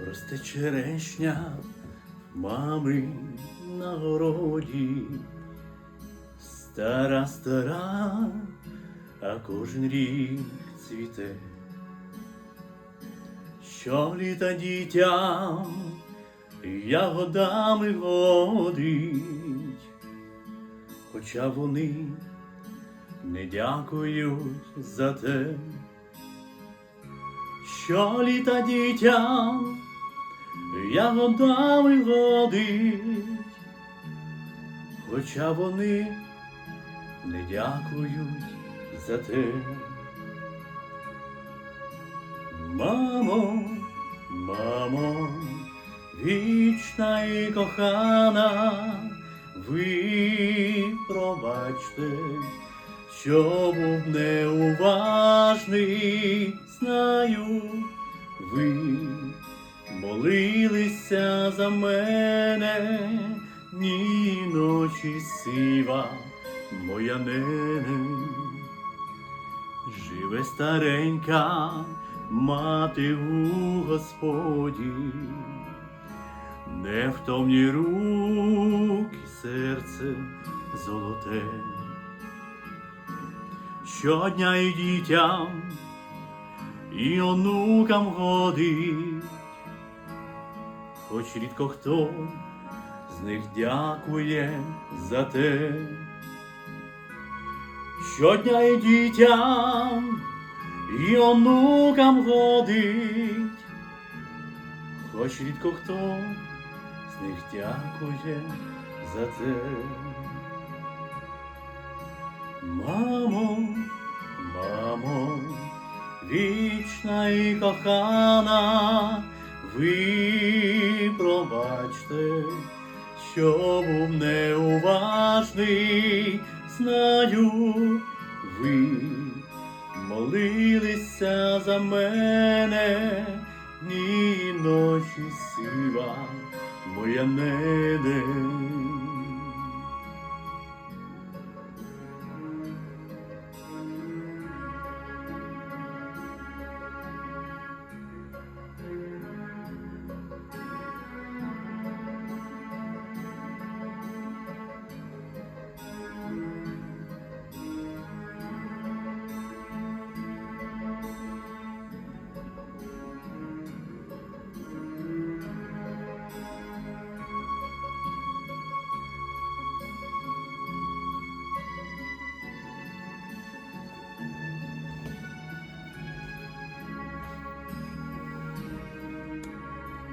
Росте черешня мами на городі, стара, стара, а кожен рік цвіте. Що літа дітям ягодами годить, хоча вони не дякують за те, що літа дітям ягодами годить, хоча вони не дякують за те. Мамо, мамо, вічна і кохана, ви пробачте, що був неуважний, знаю, ви молилися за мене, ні ночі сива, моя нене. Живе старенька мати у Господі, невтомні руки, серце золоте. Щодня і дітям, і онукам годить, хоч рідко хто з них дякує за те. Щодня і дітям, і онукам годить, хоч рідко хто з них дякує за те. Мамо, мамо, вічна і кохана, ви пробачте, що був неуважний, знаю, ви молилися за мене, ні ночі сива, моя нене.